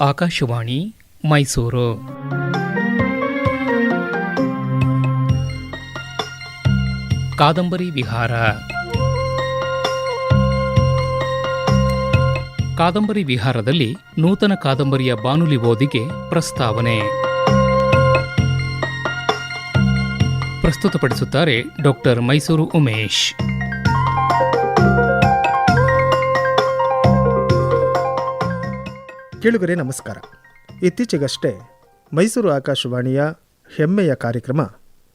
ಆಕಾಶವಾಣಿ ಮೈಸೂರು. ಕಾದಂಬರಿ ವಿಹಾರ. ಕಾದಂಬರಿ ವಿಹಾರದಲ್ಲಿ ನೂತನ ಕಾದಂಬರಿಯ ಬಾನುಲಿ ಓದಿಗೆ ಪ್ರಸ್ತಾವನೆ. ಪ್ರಸ್ತುತಪಡಿಸುತ್ತಾರೆ ಡಾಕ್ಟರ್ ಮೈಸೂರು ಉಮೇಶ್. ಕೇಳುಗರೆ, ನಮಸ್ಕಾರ. ಇತ್ತೀಚೆಗಷ್ಟೇ ಮೈಸೂರು ಆಕಾಶವಾಣಿಯ ಹೆಮ್ಮೆಯ ಕಾರ್ಯಕ್ರಮ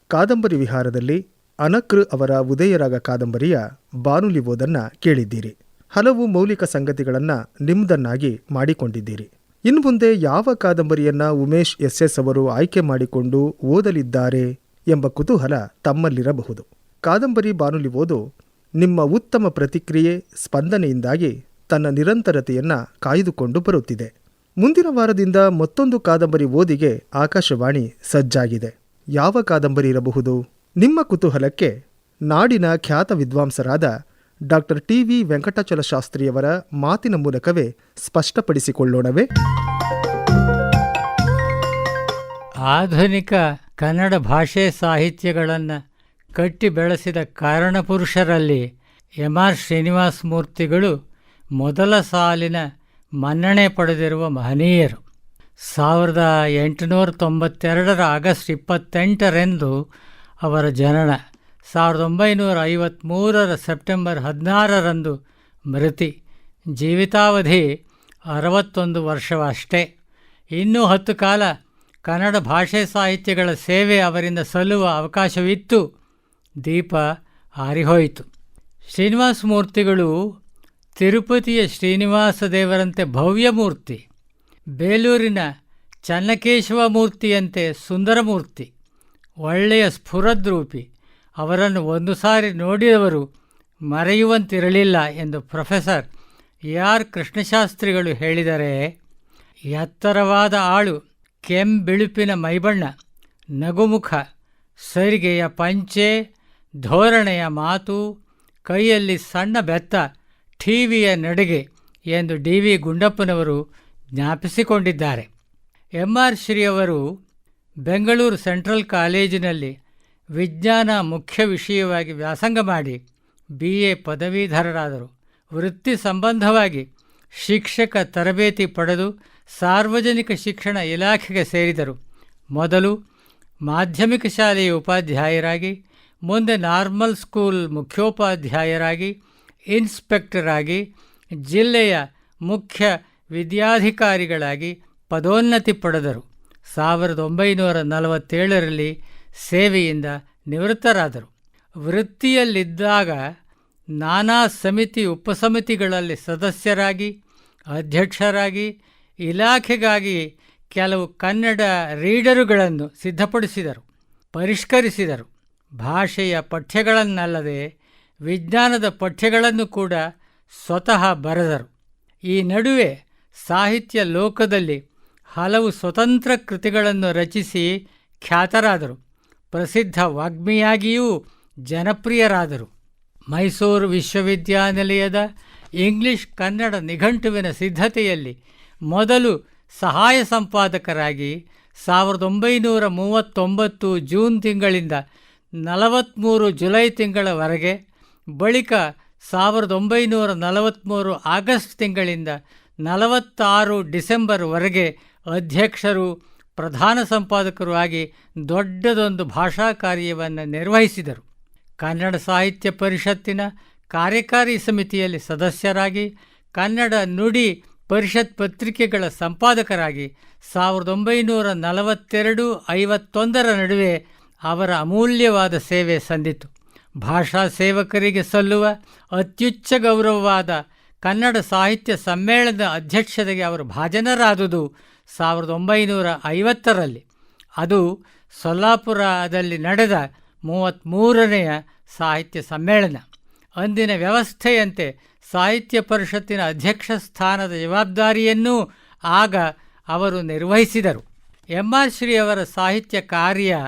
ಕಾದಂಬರಿ ವಿಹಾರದಲ್ಲಿ ಅನಕೃ ಅವರ ಉದಯರಾಗ ಕಾದಂಬರಿಯ ಬಾನುಲಿ ಓದನ್ನ ಕೇಳಿದ್ದೀರಿ. ಹಲವು ಮೌಲಿಕ ಸಂಗತಿಗಳನ್ನು ನಿಮ್ಮದನ್ನಾಗಿ ಮಾಡಿಕೊಂಡಿದ್ದೀರಿ. ಇನ್ನು ಮುಂದೆ ಯಾವ ಕಾದಂಬರಿಯನ್ನ ಉಮೇಶ್ ಎಸ್ ಎಸ್ ಅವರು ಆಯ್ಕೆ ಮಾಡಿಕೊಂಡು ಓದಲಿದ್ದಾರೆ ಎಂಬ ಕುತೂಹಲ ತಮ್ಮಲ್ಲಿರಬಹುದು. ಕಾದಂಬರಿ ಬಾನುಲಿ ಓದು ನಿಮ್ಮ ಉತ್ತಮ ಪ್ರತಿಕ್ರಿಯೆ, ಸ್ಪಂದನೆಯಿಂದಾಗಿ ತನ್ನ ನಿರಂತರತೆಯನ್ನು ಕಾಯ್ದುಕೊಂಡು ಬರುತ್ತಿದೆ. ಮುಂದಿನ ವಾರದಿಂದ ಮತ್ತೊಂದು ಕಾದಂಬರಿ ಓದಿಗೆ ಆಕಾಶವಾಣಿ ಸಜ್ಜಾಗಿದೆ. ಯಾವ ಕಾದಂಬರಿ ಇರಬಹುದು? ನಿಮ್ಮ ಕುತೂಹಲಕ್ಕೆ ನಾಡಿನ ಖ್ಯಾತ ವಿದ್ವಾಂಸರಾದ ಡಾಕ್ಟರ್ ಟಿ ವಿ ವೆಂಕಟಾಚಲ ಶಾಸ್ತ್ರಿಯವರ ಮಾತಿನ ಮೂಲಕವೇ ಸ್ಪಷ್ಟಪಡಿಸಿಕೊಳ್ಳೋಣವೇ? ಆಧುನಿಕ ಕನ್ನಡ ಭಾಷೆ ಸಾಹಿತ್ಯಗಳನ್ನು ಕಟ್ಟಿ ಬೆಳೆಸಿದ ಕಾರಣಪುರುಷರಲ್ಲಿ ಎಂ ಆರ್ ಶ್ರೀನಿವಾಸ ಮೂರ್ತಿಗಳು ಮೊದಲ ಸಾಲಿನ ಮನ್ನಣೆ ಪಡೆದಿರುವ ಮಹನೀಯರು ಸಾವಿರದ ಎಂಟುನೂರ ತೊಂಬತ್ತೆರಡರ ಆಗಸ್ಟ್ ಇಪ್ಪತ್ತೆಂಟರಂದು ಅವರ ಜನನ, ಸಾವಿರದ ಒಂಬೈನೂರ ಐವತ್ತ್ಮೂರರ ಸೆಪ್ಟೆಂಬರ್ ಹದಿನಾರರಂದು ಮೃತಿ, ಜೀವಿತಾವಧಿ ಅರವತ್ತೊಂದು ವರ್ಷವಷ್ಟೇ. ಇನ್ನೂ ಹತ್ತು ಕಾಲ ಕನ್ನಡ ಭಾಷೆ ಸಾಹಿತ್ಯಗಳ ಸೇವೆ ಅವರಿಂದ ಸಲ್ಲುವ ಅವಕಾಶವಿತ್ತು. ದೀಪ ಆರಿಹೋಯಿತು. ಶ್ರೀನಿವಾಸ ಮೂರ್ತಿಗಳು ತಿರುಪತಿಯ ಶ್ರೀನಿವಾಸ ದೇವರಂತೆ ಭವ್ಯ ಮೂರ್ತಿ, ಬೇಲೂರಿನ ಚನ್ನಕೇಶವ ಮೂರ್ತಿಯಂತೆ ಸುಂದರ ಮೂರ್ತಿ, ಒಳ್ಳೆಯ ಸ್ಫುರದ್ರೂಪಿ, ಅವರನ್ನು ಒಂದು ಸಾರಿ ನೋಡಿದವರು ಮರೆಯುವಂತಿರಲಿಲ್ಲ ಎಂದು ಪ್ರೊಫೆಸರ್ ಆರ್ ಕೃಷ್ಣಶಾಸ್ತ್ರಿಗಳು ಹೇಳಿದರೆ, ಎತ್ತರವಾದ ಆಳು, ಕೆಂಬಿಳುಪಿನ ಮೈಬಣ್ಣ, ನಗುಮುಖ, ಸರಿಗೆಯ ಪಂಚೆ, ಧೋರಣೆಯ ಮಾತು, ಕೈಯಲ್ಲಿ ಸಣ್ಣ ಬೆತ್ತ ಟಿವಿಯ ನಡಿಗೆ ಎಂದು ಡಿ ವಿ ಗುಂಡಪ್ಪನವರು ಜ್ಞಾಪಿಸಿಕೊಂಡಿದ್ದಾರೆ. ಎಂ ಆರ್ ಶ್ರೀಯವರು ಬೆಂಗಳೂರು ಸೆಂಟ್ರಲ್ ಕಾಲೇಜಿನಲ್ಲಿ ವಿಜ್ಞಾನ ಮುಖ್ಯ ವಿಷಯವಾಗಿ ವ್ಯಾಸಂಗ ಮಾಡಿ ಬಿ ಎ ಪದವೀಧರರಾದರು. ವೃತ್ತಿ ಸಂಬಂಧವಾಗಿ ಶಿಕ್ಷಕ ತರಬೇತಿ ಪಡೆದು ಸಾರ್ವಜನಿಕ ಶಿಕ್ಷಣ ಇಲಾಖೆಗೆ ಸೇರಿದರು. ಮೊದಲು ಮಾಧ್ಯಮಿಕ ಶಾಲೆಯ ಉಪಾಧ್ಯಾಯರಾಗಿ, ಮುಂದೆ ನಾರ್ಮಲ್ ಸ್ಕೂಲ್ ಮುಖ್ಯೋಪಾಧ್ಯಾಯರಾಗಿ ಇನ್ಸ್ಪೆಕ್ಟರ್ ಆಗಿ ಜಿಲ್ಲೆಯ ಮುಖ್ಯ ವಿದ್ಯಾಧಿಕಾರಿಗಳಾಗಿ ಪದೋನ್ನತಿ ಪಡೆದರು. ಸಾವಿರದ ಒಂಬೈನೂರ ನಲವತ್ತೇಳರಲ್ಲಿ ಸೇವೆಯಿಂದ ನಿವೃತ್ತರಾದರು. ವೃತ್ತಿಯಲ್ಲಿದ್ದಾಗ ನಾನಾ ಸಮಿತಿ ಉಪಸಮಿತಿಗಳಲ್ಲಿ ಸದಸ್ಯರಾಗಿ, ಅಧ್ಯಕ್ಷರಾಗಿ, ಇಲಾಖೆಗಾಗಿ ಕೆಲವು ಕನ್ನಡ ರೀಡರುಗಳನ್ನು ಸಿದ್ಧಪಡಿಸಿದರು, ಪರಿಷ್ಕರಿಸಿದರು. ಭಾಷೆಯ ಪಠ್ಯಗಳನ್ನಲ್ಲದೆ ವಿಜ್ಞಾನದ ಪಠ್ಯಗಳನ್ನು ಕೂಡ ಸ್ವತಃ ಬರೆದರು. ಈ ನಡುವೆ ಸಾಹಿತ್ಯ ಲೋಕದಲ್ಲಿ ಹಲವು ಸ್ವತಂತ್ರ ಕೃತಿಗಳನ್ನು ರಚಿಸಿ ಖ್ಯಾತರಾದರು. ಪ್ರಸಿದ್ಧ ವಾಗ್ಮಿಯಾಗಿಯೂ ಜನಪ್ರಿಯರಾದರು. ಮೈಸೂರು ವಿಶ್ವವಿದ್ಯಾನಿಲಯದ ಇಂಗ್ಲಿಷ್ ಕನ್ನಡ ನಿಘಂಟುವಿನ ಸಿದ್ಧತೆಯಲ್ಲಿ ಮೊದಲು ಸಹಾಯ ಸಂಪಾದಕರಾಗಿ ಸಾವಿರದ ಒಂಬೈನೂರ ಮೂವತ್ತೊಂಬತ್ತು ಜೂನ್ ತಿಂಗಳಿಂದ ನಲವತ್ತ್ಮೂರು ಜುಲೈ ತಿಂಗಳವರೆಗೆ ಬಳಿಕ ಸಾವಿರದ ಒಂಬೈನೂರ ನಲವತ್ತ್ಮೂರು ಆಗಸ್ಟ್ ತಿಂಗಳಿಂದ ನಲವತ್ತಾರು ಡಿಸೆಂಬರ್ವರೆಗೆ ಅಧ್ಯಕ್ಷರು, ಪ್ರಧಾನ ಸಂಪಾದಕರು ಆಗಿ ದೊಡ್ಡದೊಂದು ಭಾಷಾ ಕಾರ್ಯವನ್ನು ನಿರ್ವಹಿಸಿದರು. ಕನ್ನಡ ಸಾಹಿತ್ಯ ಪರಿಷತ್ತಿನ ಕಾರ್ಯಕಾರಿ ಸಮಿತಿಯಲ್ಲಿ ಸದಸ್ಯರಾಗಿ, ಕನ್ನಡ ನುಡಿ ಪರಿಷತ್ ಪತ್ರಿಕೆಗಳ ಸಂಪಾದಕರಾಗಿ ಸಾವಿರದ ಒಂಬೈನೂರ ನಲವತ್ತೆರಡು ಐವತ್ತೊಂದರ ನಡುವೆ ಅವರ ಅಮೂಲ್ಯವಾದ ಸೇವೆ ಸಂದಿತು ಭಾಷಾ ಸೇವಕರಿಗೆ ಸಲ್ಲುವ ಅತ್ಯುಚ್ಚ ಗೌರವವಾದ ಕನ್ನಡ ಸಾಹಿತ್ಯ ಸಮ್ಮೇಳನದ ಅಧ್ಯಕ್ಷತೆಗೆ ಅವರು ಭಾಜನರಾದುದು ಸಾವಿರದ ಒಂಬೈನೂರ ಐವತ್ತರಲ್ಲಿ. ಅದು ಸೊಲ್ಲಾಪುರದಲ್ಲಿ ನಡೆದ ಮೂವತ್ತ್ಮೂರನೆಯ ಸಾಹಿತ್ಯ ಸಮ್ಮೇಳನ. ಅಂದಿನ ವ್ಯವಸ್ಥೆಯಂತೆ ಸಾಹಿತ್ಯ ಪರಿಷತ್ತಿನ ಅಧ್ಯಕ್ಷ ಸ್ಥಾನದ ಜವಾಬ್ದಾರಿಯನ್ನೂ ಆಗ ಅವರು ನಿರ್ವಹಿಸಿದರು. ಎಂ ಆರ್ ಶ್ರೀಯವರ ಸಾಹಿತ್ಯ ಕಾರ್ಯ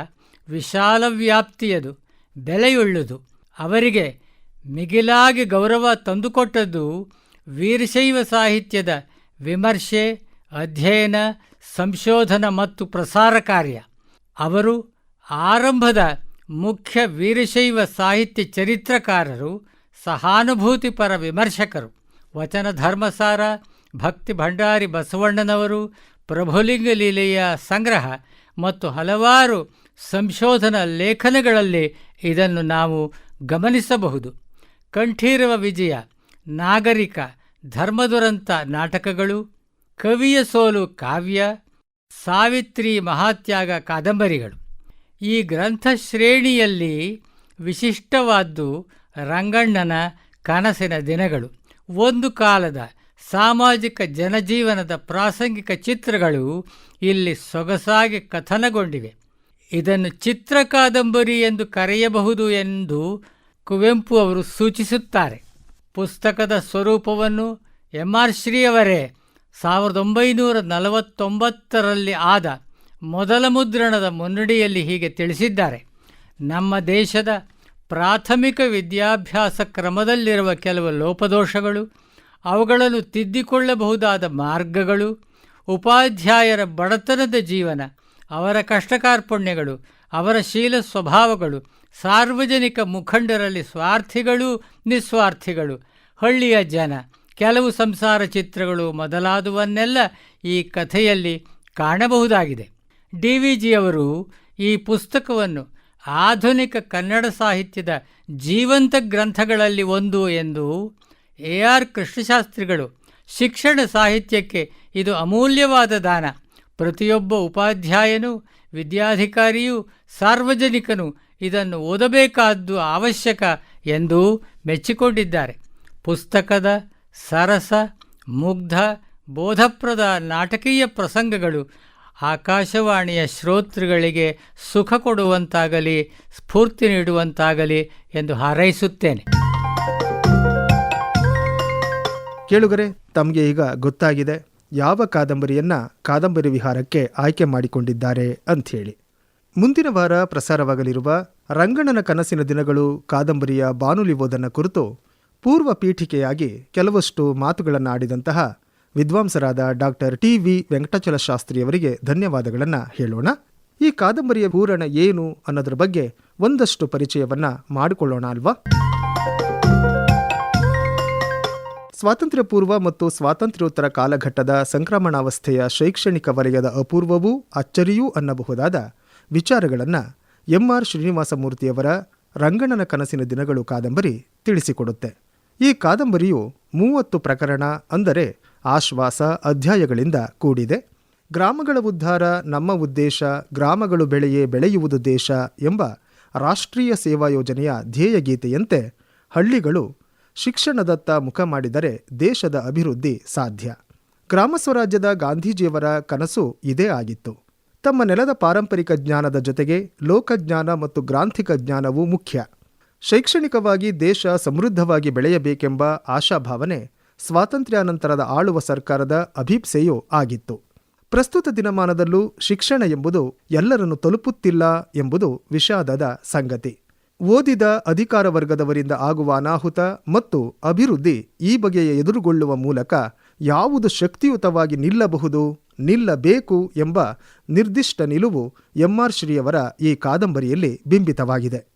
ವಿಶಾಲ ವ್ಯಾಪ್ತಿಯದು. ಬೆಲೆಯುಳ್ಳುದು. ಅವರಿಗೆ ಮಿಗಿಲಾಗಿ ಗೌರವ ತಂದುಕೊಟ್ಟದ್ದು ವೀರಶೈವ ಸಾಹಿತ್ಯದ ವಿಮರ್ಶೆ, ಅಧ್ಯಯನ, ಸಂಶೋಧನ ಮತ್ತು ಪ್ರಸಾರ ಕಾರ್ಯ. ಅವರು ಆರಂಭದ ಮುಖ್ಯ ವೀರಶೈವ ಸಾಹಿತ್ಯ ಚರಿತ್ರಕಾರರು, ಸಹಾನುಭೂತಿಪರ ವಿಮರ್ಶಕರು. ವಚನ ಧರ್ಮಸಾರ, ಭಕ್ತಿ ಭಂಡಾರಿ ಬಸವಣ್ಣನವರು, ಪ್ರಭುಲಿಂಗ ಲೀಲೆಯ ಸಂಗ್ರಹ ಮತ್ತು ಹಲವಾರು ಸಂಶೋಧನಾ ಲೇಖನಗಳಲ್ಲಿ ಇದನ್ನು ನಾವು ಗಮನಿಸಬಹುದು. ಕಂಠೀರವ ವಿಜಯ, ನಾಗರಿಕ, ಧರ್ಮದುರಂತ ನಾಟಕಗಳು, ಕವಿಯ ಸೋಲು ಕಾವ್ಯ, ಸಾವಿತ್ರಿ ಮಹಾತ್ಯಾಗ ಕಾದಂಬರಿಗಳು. ಈ ಗ್ರಂಥ ಶ್ರೇಣಿಯಲ್ಲಿ ವಿಶಿಷ್ಟವಾದ್ದು ರಂಗಣ್ಣನ ಕನಸಿನ ದಿನಗಳು. ಒಂದು ಕಾಲದ ಸಾಮಾಜಿಕ ಜನಜೀವನದ ಪ್ರಾಸಂಗಿಕ ಚಿತ್ರಗಳು ಇಲ್ಲಿ ಸೊಗಸಾಗಿ ಕಥನಗೊಂಡಿವೆ. ಇದನ್ನು ಚಿತ್ರ ಕಾದಂಬರಿ ಎಂದು ಕರೆಯಬಹುದು ಎಂದು ಕುವೆಂಪು ಅವರು ಸೂಚಿಸುತ್ತಾರೆ. ಪುಸ್ತಕದ ಸ್ವರೂಪವನ್ನು ಎಂ ಆರ್ ಶ್ರೀಯವರೇ ಸಾವಿರದ ಒಂಬೈನೂರ ನಲವತ್ತೊಂಬತ್ತರಲ್ಲಿ ಆದ ಮೊದಲ ಮುದ್ರಣದ ಮುನ್ನಡಿಯಲ್ಲಿ ಹೀಗೆ ತಿಳಿಸಿದ್ದಾರೆ. ನಮ್ಮ ದೇಶದ ಪ್ರಾಥಮಿಕ ವಿದ್ಯಾಭ್ಯಾಸ ಕ್ರಮದಲ್ಲಿರುವ ಕೆಲವು ಲೋಪದೋಷಗಳು ಅವುಗಳನ್ನು ತಿದ್ದಿಕೊಳ್ಳಬಹುದಾದ ಮಾರ್ಗಗಳು, ಉಪಾಧ್ಯಾಯರ ಬಡತನದ ಜೀವನ ಅವರ ಕಷ್ಟಕಾರ್ಪಣ್ಯಗಳು, ಅವರ ಶೀಲ ಸ್ವಭಾವಗಳು, ಸಾರ್ವಜನಿಕ ಮುಖಂಡರಲ್ಲಿ ಸ್ವಾರ್ಥಿಗಳು ನಿಸ್ವಾರ್ಥಿಗಳು, ಹಳ್ಳಿಯ ಜನ, ಕೆಲವು ಸಂಸಾರ ಚಿತ್ರಗಳು ಮೊದಲಾದುವನ್ನೆಲ್ಲ ಈ ಕಥೆಯಲ್ಲಿ ಕಾಣಬಹುದಾಗಿದೆ. ಡಿ ವಿ ಜಿಯವರು ಈ ಪುಸ್ತಕವನ್ನು ಆಧುನಿಕ ಕನ್ನಡ ಸಾಹಿತ್ಯದ ಜೀವಂತ ಗ್ರಂಥಗಳಲ್ಲಿ ಒಂದು ಎಂದು ಎ ಆರ್ ಕೃಷ್ಣಶಾಸ್ತ್ರಿಗಳು ಶಿಕ್ಷಣ ಸಾಹಿತ್ಯಕ್ಕೆ ಇದು ಅಮೂಲ್ಯವಾದ ದಾನ. ಪ್ರತಿಯೊಬ್ಬ ಉಪಾಧ್ಯಾಯನು ವಿದ್ಯಾಧಿಕಾರಿಯೂ ಸಾರ್ವಜನಿಕನು ಇದನ್ನು ಓದಬೇಕಾದ್ದು ಅವಶ್ಯಕ ಎಂದು ಮೆಚ್ಚಿಕೊಂಡಿದ್ದಾರೆ. ಪುಸ್ತಕದ ಸರಸ, ಮುಗ್ಧ, ಬೋಧಪ್ರದ ನಾಟಕೀಯ ಪ್ರಸಂಗಗಳು ಆಕಾಶವಾಣಿಯ ಶ್ರೋತೃಗಳಿಗೆ ಸುಖ ಕೊಡುವಂತಾಗಲಿ, ಸ್ಫೂರ್ತಿ ನೀಡುವಂತಾಗಲಿ ಎಂದು ಹಾರೈಸುತ್ತೇನೆ. ಕೇಳುಗರೆ, ತಮಗೆ ಈಗ ಗೊತ್ತಾಗಿದೆ. ಯಾವ ಕಾದಂಬರಿಯನ್ನ ಕಾದಂಬರಿ ವಿಹಾರಕ್ಕೆ ಆಯ್ಕೆ ಮಾಡಿಕೊಂಡಿದ್ದಾರೆ ಅಂಥೇಳಿ. ಮುಂದಿನ ವಾರ ಪ್ರಸಾರವಾಗಲಿರುವ ರಂಗಣ್ಣನ ಕನಸಿನ ದಿನಗಳು ಕಾದಂಬರಿಯ ಬಾನುಲಿ ಓದನ ಕುರಿತು ಪೂರ್ವ ಪೀಠಿಕೆಯಾಗಿ ಕೆಲವಷ್ಟು ಮಾತುಗಳನ್ನು ಆಡಿದಂತಹ ವಿದ್ವಾಂಸರಾದ ಡಾಕ್ಟರ್ ಟಿ ವಿ ವೆಂಕಟಾಚಲ ಶಾಸ್ತ್ರಿಯವರಿಗೆ ಧನ್ಯವಾದಗಳನ್ನು ಹೇಳೋಣ. ಈ ಕಾದಂಬರಿಯ ಪೂರಣ ಏನು ಅನ್ನೋದ್ರ ಬಗ್ಗೆ ಒಂದಷ್ಟು ಪರಿಚಯವನ್ನು ಮಾಡಿಕೊಳ್ಳೋಣ ಅಲ್ವಾ? ಸ್ವಾತಂತ್ರ್ಯ ಪೂರ್ವ ಮತ್ತು ಸ್ವಾತಂತ್ರ್ಯೋತ್ತರ ಕಾಲಘಟ್ಟದ ಸಂಕ್ರಮಣಾವಸ್ಥೆಯ ಶೈಕ್ಷಣಿಕ ವಲಯದ ಅಪೂರ್ವವೂ ಅಚ್ಚರಿಯೂ ಅನ್ನಬಹುದಾದ ವಿಚಾರಗಳನ್ನು ಎಂ ಆರ್ ಶ್ರೀನಿವಾಸಮೂರ್ತಿಯವರ ರಂಗಣ್ಣನ ಕನಸಿನ ದಿನಗಳು ಕಾದಂಬರಿ ತಿಳಿಸಿಕೊಡುತ್ತೆ. ಈ ಕಾದಂಬರಿಯು ಮೂವತ್ತು ಪ್ರಕರಣ ಅಂದರೆ ಆಶ್ವಾಸ ಅಧ್ಯಾಯಗಳಿಂದ ಕೂಡಿದೆ. ಗ್ರಾಮಗಳ ಉದ್ಧಾರ, ನಮ್ಮ ಉದ್ದೇಶ, ಗ್ರಾಮಗಳು ಬೆಳೆಯೇ ಬೆಳೆಯುವುದು ದೇಶ ಎಂಬ ರಾಷ್ಟ್ರೀಯ ಸೇವಾ ಯೋಜನೆಯ ಧ್ಯೇಯಗೀತೆಯಂತೆ ಹಳ್ಳಿಗಳು ಶಿಕ್ಷಣದತ್ತ ಮುಖ ಮಾಡಿದರೆ ದೇಶದ ಅಭಿವೃದ್ಧಿ ಸಾಧ್ಯ. ಗ್ರಾಮ ಸ್ವರಾಜ್ಯದ ಗಾಂಧೀಜಿಯವರ ಕನಸು ಇದೇ ಆಗಿತ್ತು. ತಮ್ಮ ನೆಲದ ಪಾರಂಪರಿಕ ಜ್ಞಾನದ ಜೊತೆಗೆ ಲೋಕಜ್ಞಾನ ಮತ್ತು ಗ್ರಾಂಥಿಕ ಜ್ಞಾನವು ಮುಖ್ಯ. ಶೈಕ್ಷಣಿಕವಾಗಿ ದೇಶ ಸಮೃದ್ಧವಾಗಿ ಬೆಳೆಯಬೇಕೆಂಬ ಆಶಾಭಾವನೆ ಸ್ವಾತಂತ್ರ್ಯಾನಂತರದ ಆಳುವ ಸರ್ಕಾರದ ಅಭೀಪ್ಸೆಯೂ ಆಗಿತ್ತು. ಪ್ರಸ್ತುತ ದಿನಮಾನದಲ್ಲೂ ಶಿಕ್ಷಣ ಎಂಬುದು ಎಲ್ಲರನ್ನು ತಲುಪುತ್ತಿಲ್ಲ ಎಂಬುದು ವಿಷಾದದ ಸಂಗತಿ. ಓದಿದ ಅಧಿಕಾರ ವರ್ಗದವರಿಂದ ಆಗುವ ಅನಾಹುತ ಮತ್ತು ಅಭಿವೃದ್ಧಿ ಈ ಬಗೆಯ ಎದುರುಗೊಳ್ಳುವ ಮೂಲಕ ಯಾವುದು ಶಕ್ತಿಯುತವಾಗಿ ನಿಲ್ಲಬಹುದು, ನಿಲ್ಲಬೇಕು ಎಂಬ ನಿರ್ದಿಷ್ಟ ನಿಲುವು ಎಂಆರ್ ಶ್ರೀಯವರ ಈ ಕಾದಂಬರಿಯಲ್ಲಿ ಬಿಂಬಿತವಾಗಿದೆ.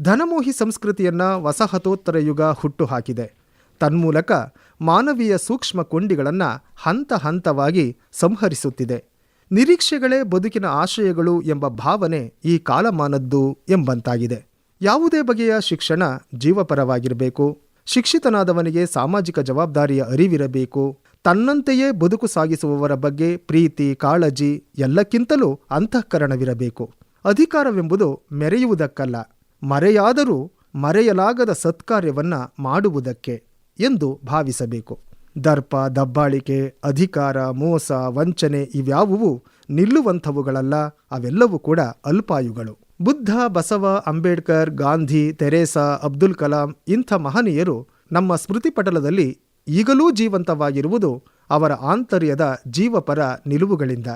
ಧನಮೋಹಿ ಸಂಸ್ಕೃತಿಯನ್ನ ವಸಾಹತೋತ್ತರ ಯುಗ ಹುಟ್ಟುಹಾಕಿದೆ. ತನ್ಮೂಲಕ ಮಾನವೀಯ ಸೂಕ್ಷ್ಮ ಕೊಂಡಿಗಳನ್ನು ಹಂತ ಹಂತವಾಗಿ ಸಂಹರಿಸುತ್ತಿದೆ. ನಿರೀಕ್ಷೆಗಳೇ ಬದುಕಿನ ಆಶಯಗಳು ಎಂಬ ಭಾವನೆ ಈ ಕಾಲಮಾನದ್ದು ಎಂಬಂತಾಗಿದೆ. ಯಾವುದೇ ಬಗೆಯ ಶಿಕ್ಷಣ ಜೀವಪರವಾಗಿರಬೇಕು. ಶಿಕ್ಷಿತನಾದವನಿಗೆ ಸಾಮಾಜಿಕ ಜವಾಬ್ದಾರಿಯ ಅರಿವಿರಬೇಕು. ತನ್ನಂತೆಯೇ ಬದುಕು ಸಾಗಿಸುವವರ ಬಗ್ಗೆ ಪ್ರೀತಿ, ಕಾಳಜಿ ಎಲ್ಲಕ್ಕಿಂತಲೂ ಅಂತಃಕರಣವಿರಬೇಕು. ಅಧಿಕಾರವೆಂಬುದು ಮೆರೆಯುವುದಕ್ಕಲ್ಲ. ಮರೆಯಾದರೂ ಮರೆಯಲಾಗದ ಸತ್ಕಾರ್ಯವನ್ನ ಮಾಡುವುದಕ್ಕೆ ಎಂದು ಭಾವಿಸಬೇಕು. ದರ್ಪ, ದಬ್ಬಾಳಿಕೆ, ಅಧಿಕಾರ, ಮೋಸ, ವಂಚನೆ ಇವ್ಯಾವುವು ನಿಲ್ಲುವಂಥವುಗಳಲ್ಲ, ಅವೆಲ್ಲವೂ ಕೂಡ ಅಲ್ಪಾಯುಗಳು. ಬುದ್ಧ, ಬಸವ, ಅಂಬೇಡ್ಕರ್, ಗಾಂಧಿ, ತೆರೇಸಾ, ಅಬ್ದುಲ್ ಕಲಾಂ ಇಂಥ ಮಹನೀಯರು ನಮ್ಮ ಸ್ಮೃತಿಪಟಲದಲ್ಲಿ ಈಗಲೂ ಜೀವಂತವಾಗಿರುವುದು ಅವರ ಆಂತರ್ಯದ ಜೀವಪರ ನಿಲುವುಗಳಿಂದ.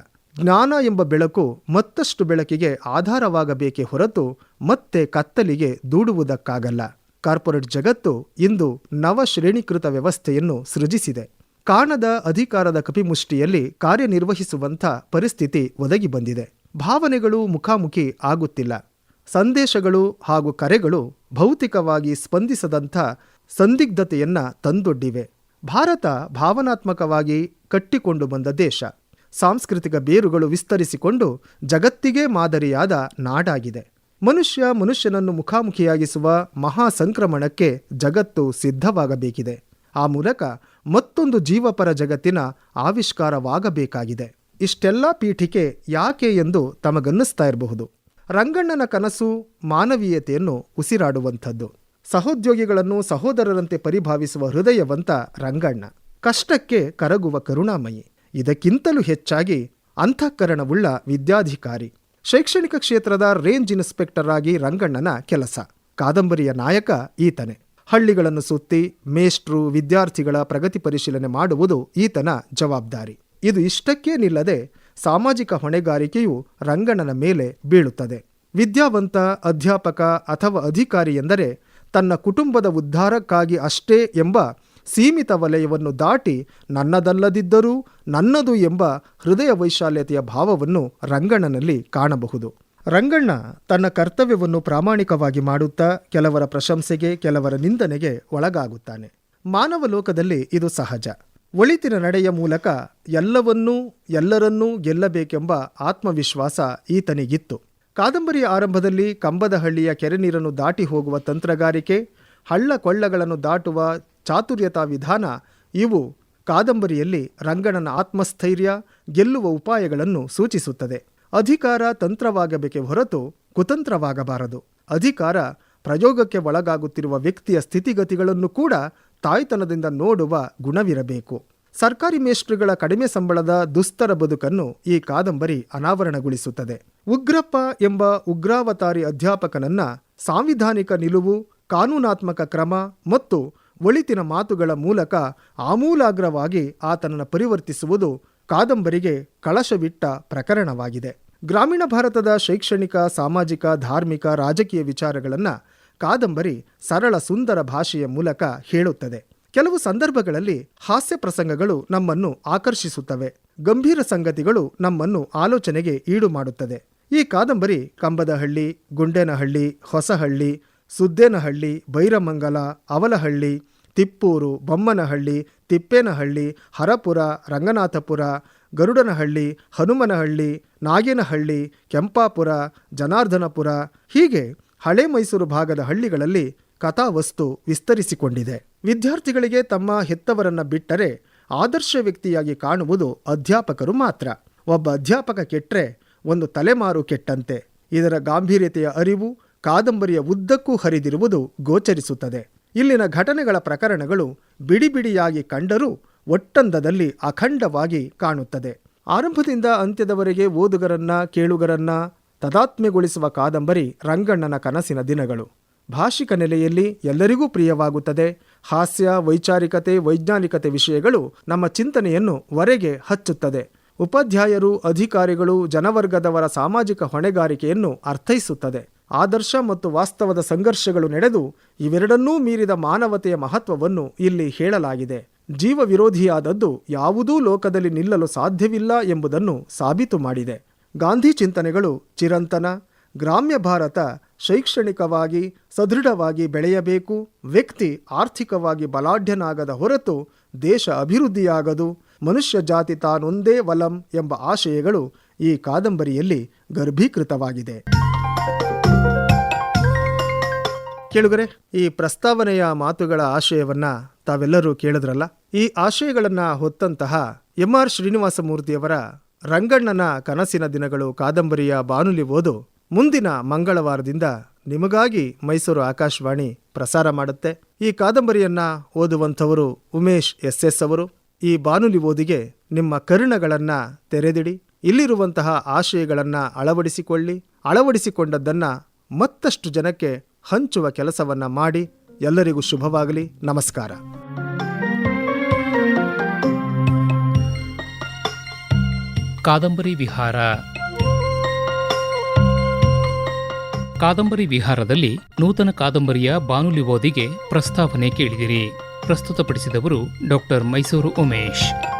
ಜ್ಞಾನ ಎಂಬ ಬೆಳಕು ಮತ್ತಷ್ಟು ಬೆಳಕಿಗೆ ಆಧಾರವಾಗಬೇಕೇ ಹೊರತು ಮತ್ತೆ ಕತ್ತಲಿಗೆ ದೂಡುವುದಕ್ಕಾಗಲ್ಲ. ಕಾರ್ಪೊರೇಟ್ ಜಗತ್ತು ಇಂದು ನವ ಶ್ರೇಣೀಕೃತ ವ್ಯವಸ್ಥೆಯನ್ನು ಸೃಜಿಸಿದೆ. ಕಾಣದ ಅಧಿಕಾರದ ಕಪಿಮುಷ್ಟಿಯಲ್ಲಿ ಕಾರ್ಯನಿರ್ವಹಿಸುವಂಥ ಪರಿಸ್ಥಿತಿ ಒದಗಿ ಬಂದಿದೆ. ಭಾವನೆಗಳು ಮುಖಾಮುಖಿ ಆಗುತ್ತಿಲ್ಲ. ಸಂದೇಶಗಳು ಹಾಗೂ ಕರೆಗಳು ಭೌತಿಕವಾಗಿ ಸ್ಪಂದಿಸದಂಥ ಸಂದಿಗ್ಧತೆಯನ್ನ ತಂದೊಡ್ಡಿವೆ. ಭಾರತ ಭಾವನಾತ್ಮಕವಾಗಿ ಕಟ್ಟಿಕೊಂಡು ಬಂದ ದೇಶ. ಸಾಂಸ್ಕೃತಿಕ ಬೇರುಗಳು ವಿಸ್ತರಿಸಿಕೊಂಡು ಜಗತ್ತಿಗೆ ಮಾದರಿಯಾದ ನಾಡಾಗಿದೆ. ಮನುಷ್ಯ ಮನುಷ್ಯನನ್ನು ಮುಖಾಮುಖಿಯಾಗಿಸುವ ಮಹಾ ಸಂಕ್ರಮಣಕ್ಕೆ ಜಗತ್ತು ಸಿದ್ಧವಾಗಬೇಕಿದೆ. ಆ ಮೂಲಕ ಮತ್ತೊಂದು ಜೀವಪರ ಜಗತ್ತಿನ ಆವಿಷ್ಕಾರವಾಗಬೇಕಾಗಿದೆ. ಇಷ್ಟೆಲ್ಲ ಪೀಠಿಕೆ ಯಾಕೆ ಎಂದು ತಮಗನ್ನಿಸ್ತಾ ಇರಬಹುದು. ರಂಗಣ್ಣನ ಕನಸು ಮಾನವೀಯತೆಯನ್ನು ಉಸಿರಾಡುವಂಥದ್ದು. ಸಹೋದ್ಯೋಗಿಗಳನ್ನು ಸಹೋದರರಂತೆ ಪರಿಭಾವಿಸುವ ಹೃದಯವಂತ ರಂಗಣ್ಣ. ಕಷ್ಟಕ್ಕೆ ಕರಗುವ ಕರುಣಾಮಯಿ. ಇದಕ್ಕಿಂತಲೂ ಹೆಚ್ಚಾಗಿ ಅಂತಃಕರಣವುಳ್ಳ ವಿದ್ಯಾಧಿಕಾರಿ. ಶೈಕ್ಷಣಿಕ ಕ್ಷೇತ್ರದ ರೇಂಜ್ ಇನ್ಸ್ಪೆಕ್ಟರ್ ಆಗಿ ರಂಗಣ್ಣನ ಕೆಲಸ. ಕಾದಂಬರಿಯ ನಾಯಕ ಈತನೇ. ಹಳ್ಳಿಗಳನ್ನು ಸುತ್ತಿ ಮೇಷ್ಟ್ರು ವಿದ್ಯಾರ್ಥಿಗಳ ಪ್ರಗತಿ ಪರಿಶೀಲನೆ ಮಾಡುವುದು ಈತನ ಜವಾಬ್ದಾರಿ. ಇದು ಇಷ್ಟಕ್ಕೇ ನಿಲ್ಲದೆ ಸಾಮಾಜಿಕ ಹೊಣೆಗಾರಿಕೆಯು ರಂಗಣ್ಣನ ಮೇಲೆ ಬೀಳುತ್ತದೆ. ವಿದ್ಯಾವಂತ, ಅಧ್ಯಾಪಕ ಅಥವಾ ಅಧಿಕಾರಿ ಎಂದರೆ ತನ್ನ ಕುಟುಂಬದ ಉದ್ಧಾರಕ್ಕಾಗಿ ಅಷ್ಟೇ ಎಂಬ ಸೀಮಿತ ವಲಯವನ್ನು ದಾಟಿ ನನ್ನದಲ್ಲದಿದ್ದರೂ ನನ್ನದು ಎಂಬ ಹೃದಯ ವೈಶಾಲ್ಯತೆಯ ಭಾವವನ್ನು ರಂಗಣ್ಣನಲ್ಲಿ ಕಾಣಬಹುದು. ರಂಗಣ್ಣ ತನ್ನ ಕರ್ತವ್ಯವನ್ನು ಪ್ರಾಮಾಣಿಕವಾಗಿ ಮಾಡುತ್ತಾ ಕೆಲವರ ಪ್ರಶಂಸೆಗೆ, ಕೆಲವರ ನಿಂದನೆಗೆ ಒಳಗಾಗುತ್ತಾನೆ. ಮಾನವ ಲೋಕದಲ್ಲಿ ಇದು ಸಹಜ. ಒಳಿತಿನ ನಡೆಯ ಮೂಲಕ ಎಲ್ಲವನ್ನೂ, ಎಲ್ಲರನ್ನೂ ಗೆಲ್ಲಬೇಕೆಂಬ ಆತ್ಮವಿಶ್ವಾಸ ಈತನಿಗಿತ್ತು. ಕಾದಂಬರಿಯ ಆರಂಭದಲ್ಲಿ ಕಂಬದಹಳ್ಳಿಯ ಕೆರೆ ನೀರನ್ನು ದಾಟಿ ಹೋಗುವ ತಂತ್ರಗಾರಿಕೆ, ಹಳ್ಳ ಕೊಳ್ಳಗಳನ್ನು ದಾಟುವ ಚಾತುರ್ಯತಾ ವಿಧಾನ, ಇವು ಕಾದಂಬರಿಯಲ್ಲಿ ರಂಗಣನ ಆತ್ಮಸ್ಥೈರ್ಯ, ಗೆಲ್ಲುವ ಉಪಾಯಗಳನ್ನು ಸೂಚಿಸುತ್ತದೆ. ಅಧಿಕಾರ ತಂತ್ರವಾಗಬೇಕೆ ಹೊರತು ಕುತಂತ್ರವಾಗಬಾರದು. ಅಧಿಕಾರ ಪ್ರಯೋಗಕ್ಕೆ ಒಳಗಾಗುತ್ತಿರುವ ವ್ಯಕ್ತಿಯ ಸ್ಥಿತಿಗತಿಗಳನ್ನು ಕೂಡ ತಾಯ್ತನದಿಂದ ನೋಡುವ ಗುಣವಿರಬೇಕು. ಸರ್ಕಾರಿ ಮೇಷ್ಟ್ರಿಗಳ ಕಡಿಮೆ ಸಂಬಳದ ದುಸ್ತರ ಬದುಕನ್ನು ಈ ಕಾದಂಬರಿ ಅನಾವರಣಗೊಳಿಸುತ್ತದೆ. ಉಗ್ರಪ್ಪ ಎಂಬ ಉಗ್ರಾವತಾರಿ ಅಧ್ಯಾಪಕನನ್ನ ಸಾಂವಿಧಾನಿಕ ನಿಲುವು, ಕಾನೂನಾತ್ಮಕ ಕ್ರಮ ಮತ್ತು ಒಳಿತಿನ ಮಾತುಗಳ ಮೂಲಕ ಆಮೂಲಾಗ್ರವಾಗಿ ಆತನನ್ನು ಪರಿವರ್ತಿಸುವುದು ಕಾದಂಬರಿಗೆ ಕಳಶವಿಟ್ಟ ಪ್ರಕರಣವಾಗಿದೆ. ಗ್ರಾಮೀಣ ಭಾರತದ ಶೈಕ್ಷಣಿಕ, ಸಾಮಾಜಿಕ, ಧಾರ್ಮಿಕ, ರಾಜಕೀಯ ವಿಚಾರಗಳನ್ನು ಕಾದಂಬರಿ ಸರಳ ಸುಂದರ ಭಾಷೆಯ ಮೂಲಕ ಹೇಳುತ್ತದೆ. ಕೆಲವು ಸಂದರ್ಭಗಳಲ್ಲಿ ಹಾಸ್ಯ ಪ್ರಸಂಗಗಳು ನಮ್ಮನ್ನು ಆಕರ್ಷಿಸುತ್ತವೆ. ಗಂಭೀರ ಸಂಗತಿಗಳು ನಮ್ಮನ್ನು ಆಲೋಚನೆಗೆ ಈಡು ಮಾಡುತ್ತದೆ ಈ ಕಾದಂಬರಿ ಕಂಬದಹಳ್ಳಿ, ಗುಂಡೇನಹಳ್ಳಿ, ಹೊಸಹಳ್ಳಿ, ಸುದ್ದೇನಹಳ್ಳಿ, ಬೈರಮಂಗಲ, ಅವಲಹಳ್ಳಿ, ತಿಪ್ಪೂರು, ಬೊಮ್ಮನಹಳ್ಳಿ, ತಿಪ್ಪೇನಹಳ್ಳಿ, ಹರಪುರ, ರಂಗನಾಥಪುರ, ಗರುಡನಹಳ್ಳಿ, ಹನುಮನಹಳ್ಳಿ, ನಾಗೇನಹಳ್ಳಿ, ಕೆಂಪಾಪುರ, ಜನಾರ್ದನಪುರ ಹೀಗೆ ಹಳೆ ಮೈಸೂರು ಭಾಗದ ಹಳ್ಳಿಗಳಲ್ಲಿ ಕಥಾವಸ್ತು ವಿಸ್ತರಿಸಿಕೊಂಡಿದೆ. ವಿದ್ಯಾರ್ಥಿಗಳಿಗೆ ತಮ್ಮ ಹೆತ್ತವರನ್ನ ಬಿಟ್ಟರೆ ಆದರ್ಶ ವ್ಯಕ್ತಿಯಾಗಿ ಕಾಣುವುದು ಅಧ್ಯಾಪಕರು ಮಾತ್ರ. ಒಬ್ಬ ಅಧ್ಯಾಪಕ ಕೆಟ್ಟರೆ ಒಂದು ತಲೆಮಾರು ಕೆಟ್ಟಂತೆ. ಇದರ ಗಾಂಭೀರ್ಯತೆಯ ಅರಿವು ಕಾದಂಬರಿಯ ಉದ್ದಕ್ಕೂ ಹರಿದಿರುವುದು ಗೋಚರಿಸುತ್ತದೆ. ಇಲ್ಲಿನ ಘಟನೆಗಳ ಪ್ರಕರಣಗಳು ಬಿಡಿಬಿಡಿಯಾಗಿ ಕಂಡರೂ ಒಟ್ಟಂದದಲ್ಲಿ ಅಖಂಡವಾಗಿ ಕಾಣುತ್ತದೆ. ಆರಂಭದಿಂದ ಅಂತ್ಯದವರೆಗೆ ಓದುಗರನ್ನ, ಕೇಳುಗರನ್ನ ತದಾತ್ಮ್ಯಗೊಳಿಸುವ ಕಾದಂಬರಿ ರಂಗಣ್ಣನ ಕನಸಿನ ದಿನಗಳು. ಭಾಷಿಕ ನೆಲೆಯಲ್ಲಿ ಎಲ್ಲರಿಗೂ ಪ್ರಿಯವಾಗುತ್ತದೆ. ಹಾಸ್ಯ, ವೈಚಾರಿಕತೆ, ವೈಜ್ಞಾನಿಕತೆ ವಿಷಯಗಳು ನಮ್ಮ ಚಿಂತನೆಯನ್ನು ವರೆಗೆ ಹಚ್ಚುತ್ತದೆ. ಉಪಾಧ್ಯಾಯರು, ಅಧಿಕಾರಿಗಳು, ಜನವರ್ಗದವರ ಸಾಮಾಜಿಕ ಹೊಣೆಗಾರಿಕೆಯನ್ನು ಅರ್ಥೈಸುತ್ತದೆ. ಆದರ್ಶ ಮತ್ತು ವಾಸ್ತವದ ಸಂಘರ್ಷಗಳು ನಡೆದು ಇವೆರಡನ್ನೂ ಮೀರಿದ ಮಾನವತೆಯ ಮಹತ್ವವನ್ನು ಇಲ್ಲಿ ಹೇಳಲಾಗಿದೆ. ಜೀವ ವಿರೋಧಿಯಾದದ್ದು ಯಾವುದೂ ಲೋಕದಲ್ಲಿ ನಿಲ್ಲಲು ಸಾಧ್ಯವಿಲ್ಲ ಎಂಬುದನ್ನು ಸಾಬೀತು ಮಾಡಿದೆ. ಗಾಂಧಿ ಚಿಂತನೆಗಳು ಚಿರಂತನ, ಗ್ರಾಮ್ಯ ಭಾರತ ಶೈಕ್ಷಣಿಕವಾಗಿ ಸದೃಢವಾಗಿ ಬೆಳೆಯಬೇಕು, ವ್ಯಕ್ತಿ ಆರ್ಥಿಕವಾಗಿ ಬಲಾಢ್ಯನಾಗದ ಹೊರತು ದೇಶ ಅಭಿವೃದ್ಧಿಯಾಗದು, ಮನುಷ್ಯ ಜಾತಿ ತಾನೊಂದೇ ವಲಂ ಎಂಬ ಆಶಯಗಳು ಈ ಕಾದಂಬರಿಯಲ್ಲಿ ಗರ್ಭೀಕೃತವಾಗಿದೆ. ಕೇಳುಗರೆ, ಈ ಪ್ರಸ್ತಾವನೆಯ ಮಾತುಗಳ ಆಶಯವನ್ನ ತಾವೆಲ್ಲರೂ ಕೇಳಿದ್ರಲ್ಲ? ಈ ಆಶಯಗಳನ್ನ ಹೊತ್ತಂತಹ ಎಂ ಆರ್ ಶ್ರೀನಿವಾಸಮೂರ್ತಿಯವರ ರಂಗಣ್ಣನ ಕನಸಿನ ದಿನಗಳು ಕಾದಂಬರಿಯ ಬಾನುಲಿ ಓದು ಮುಂದಿನ ಮಂಗಳವಾರದಿಂದ ನಿಮಗಾಗಿ ಮೈಸೂರು ಆಕಾಶವಾಣಿ ಪ್ರಸಾರ ಮಾಡುತ್ತೆ. ಈ ಕಾದಂಬರಿಯನ್ನ ಓದುವಂಥವರು ಉಮೇಶ್ ಎಸ್ ಎಸ್ ಅವರು. ಈ ಬಾನುಲಿ ಓದಿಗೆ ನಿಮ್ಮ ಕರುಣಗಳನ್ನ ತೆರೆದಿಡಿ. ಇಲ್ಲಿರುವಂತಹ ಆಶಯಗಳನ್ನ ಅಳವಡಿಸಿಕೊಳ್ಳಿ. ಅಳವಡಿಸಿಕೊಂಡದ್ದನ್ನ ಮತ್ತಷ್ಟು ಜನಕ್ಕೆ ಹಂಚುವ ಕೆಲಸವನ್ನ ಮಾಡಿ. ಎಲ್ಲರಿಗೂ ಶುಭವಾಗಲಿ. ನಮಸ್ಕಾರ. ಕಾದಂಬರಿ ವಿಹಾರ. ಕಾದಂಬರಿ ವಿಹಾರದಲ್ಲಿ ನೂತನ ಕಾದಂಬರಿಯ ಬಾನುಲಿ ಓದಿಗೆ ಪ್ರಸ್ತಾವನೆ ಕೇಳಿದಿರಿ. ಪ್ರಸ್ತುತಪಡಿಸಿದವರು ಡಾಕ್ಟರ್ ಮೈಸೂರು ಉಮೇಶ್.